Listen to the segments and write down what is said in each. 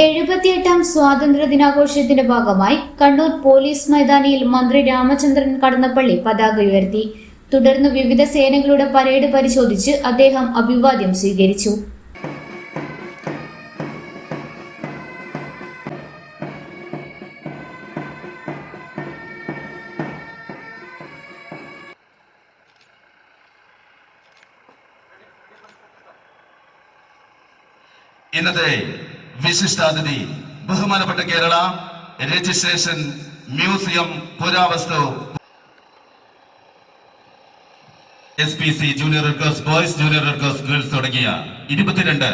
എഴുപത്തിയെട്ടാം സ്വാതന്ത്ര്യ ദിനാഘോഷത്തിന്റെ ഭാഗമായി കണ്ണൂർ പോലീസ് മൈതാനിയിൽ മന്ത്രി രാമചന്ദ്രൻ കടന്നപ്പള്ളി പതാക ഉയർത്തി. തുടർന്ന് വിവിധ സേനകളുടെ പരേഡ് പരിശോധിച്ച് അദ്ദേഹം അഭിവാദ്യം സ്വീകരിച്ചു. ഇന്നത്തെ വിശിഷ്ടാതിഥി ബഹുമാനപ്പെട്ട കേരള രജിസ്ട്രേഷൻ മ്യൂസിയം പുരാവസ്തു. S P C junior red cross boys junior red cross girls തുടങ്ങിയ ഇരുപത്തിരണ്ട്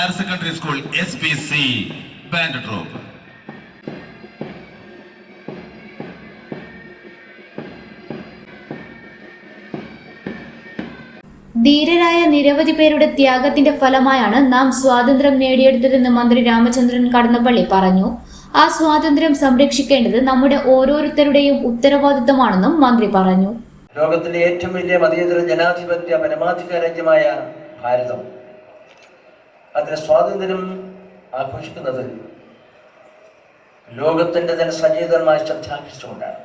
higher secondary school S P C band troupe ധീരരായ നിരവധി പേരുടെ ത്യാഗത്തിന്റെ ഫലമായാണ് നാം സ്വാതന്ത്ര്യം നേടിയെടുത്തതെന്ന് മന്ത്രി രാമചന്ദ്രൻ കടന്നപ്പള്ളി പറഞ്ഞു. ആ സ്വാതന്ത്ര്യം സംരക്ഷിക്കേണ്ടത് നമ്മുടെ ഓരോരുത്തരുടെയും ഉത്തരവാദിത്തമാണെന്നും മന്ത്രി പറഞ്ഞു. ലോകത്തിലെ ഏറ്റവും വലിയ മതേതര ജനാധിപത്യ പരമാധികാര രാജ്യമായ ഭാരതം. അതിന് സ്വാതന്ത്ര്യം ആഘോഷിക്കുന്നത് ലോകത്തിന്റെ തന്നെ സചേതനമായ ശ്രദ്ധാകർഷിച്ചുകൊണ്ടാണ്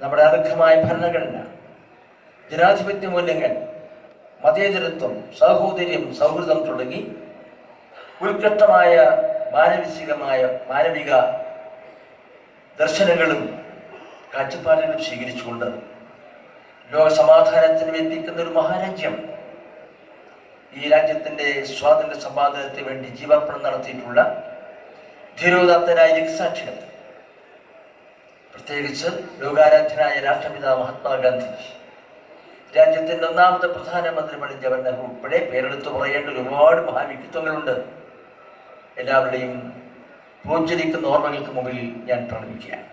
നമ്മുടെ അർഹമായ ഭരണഘടന ജനാധിപത്യ മൂല്യങ്ങൾ മതേതരത്വം സഹോദര്യം സൗഹൃദം തുടങ്ങി ഉത്കൃഷ്ടമായ മാനവികമായ മാനവിക ദർശനങ്ങളും കാഴ്ചപ്പാടുകളും സ്വീകരിച്ചുകൊണ്ട് ലോക സമാധാനത്തിന് എത്തിക്കുന്ന ഒരു മഹാരാജ്യം ഈ രാജ്യത്തിന്റെ സ്വാതന്ത്ര്യ സമ്പാദനത്തിന് വേണ്ടി ജീവാർപ്പണം നടത്തിയിട്ടുള്ള ധീരോദാത്തനായ രക്തസാക്ഷികൾ പ്രത്യേകിച്ച് ലോകാരാധ്യനായ രാഷ്ട്രപിതാ മഹാത്മാഗാന്ധി രാജ്യത്തിന്റെ ഒന്നാമത്തെ പ്രധാനമന്ത്രി പണ്ഡിറ്റ് ജവഹർലാൽ നെഹ്റു ഉൾപ്പെടെ പേരെടുത്ത് പറയേണ്ട ഒരുപാട് മഹാവ്യക്തിത്വങ്ങളുണ്ട്. എല്ലാവരുടെയും പ്രോജ്വലിക്കുന്ന ഓർമ്മകൾക്ക് മുമ്പിൽ ഞാൻ പ്രണമിക്കുകയാണ്.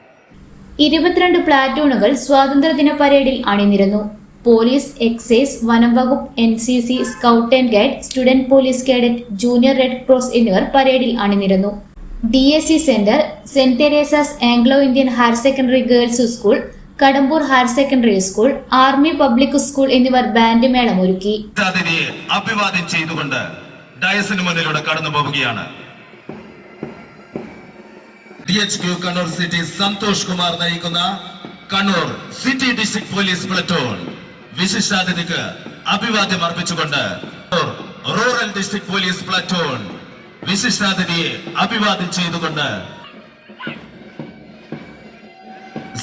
ഇരുപത്തിരണ്ട് പ്ലാറ്റൂണുകൾ സ്വാതന്ത്ര്യദിന പരേഡിൽ അണിനിരന്നു. പോലീസ് എക്സൈസ് വനം വകുപ്പ് N C C scout and guide student police cadet junior red cross എന്നിവർ പരേഡിൽ അണിനിരന്നു. D S C centre saint Teresa's Anglo Indian higher secondary girls school Kadambur higher secondary school army public school എന്നിവർ band മേളം ഒരുക്കി. അഭിവാദ്യം ചെയ്തുകൊണ്ട് ഡയസിന് മുന്നിലൂടെ കടന്നു പോവുകയാണ്. കണ്ണൂർ സിറ്റി സന്തോഷ് കുമാർ നയിക്കുന്ന Kannur city district police platoon. വിശിഷ്ടാതിഥിക്ക് അഭിവാദ്യം അർപ്പിച്ചുകൊണ്ട് റൂറൽ ഡിസ്ട്രിക്ട് പോലീസ് പ്ലറ്റൂൺ വിശിഷ്ടാതിഥിയെ അഭിവാദ്യം ചെയ്തുകൊണ്ട്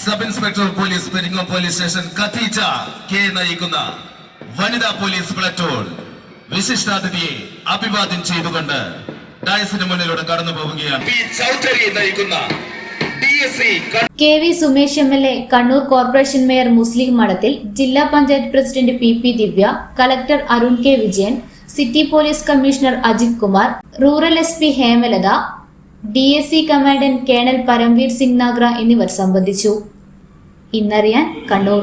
sub inspector police Peringome police station കത്തീച്ച K നയിക്കുന്ന വനിതാ പോലീസ് പ്ലറ്റൂൺ വിശിഷ്ടാതിഥിയെ അഭിവാദ്യം ചെയ്തുകൊണ്ട് ഡയസിന് മുന്നിലൂടെ കടന്നു പോവുകയാണ് പി ചൗധരി നയിക്കുന്ന K V Sumesh M L A Kannur corporation mayor Muslih Madathil ജില്ലാ panchayat president P P Divya collector Arun K Vijayan city police commissioner Ajith Kumar rural S P Hemalatha D S C commandant colonel Paramvir Singh Nagra എന്നിവർ സംബന്ധിച്ചു. ഇന്നറിയാൻ കണ്ണൂർ.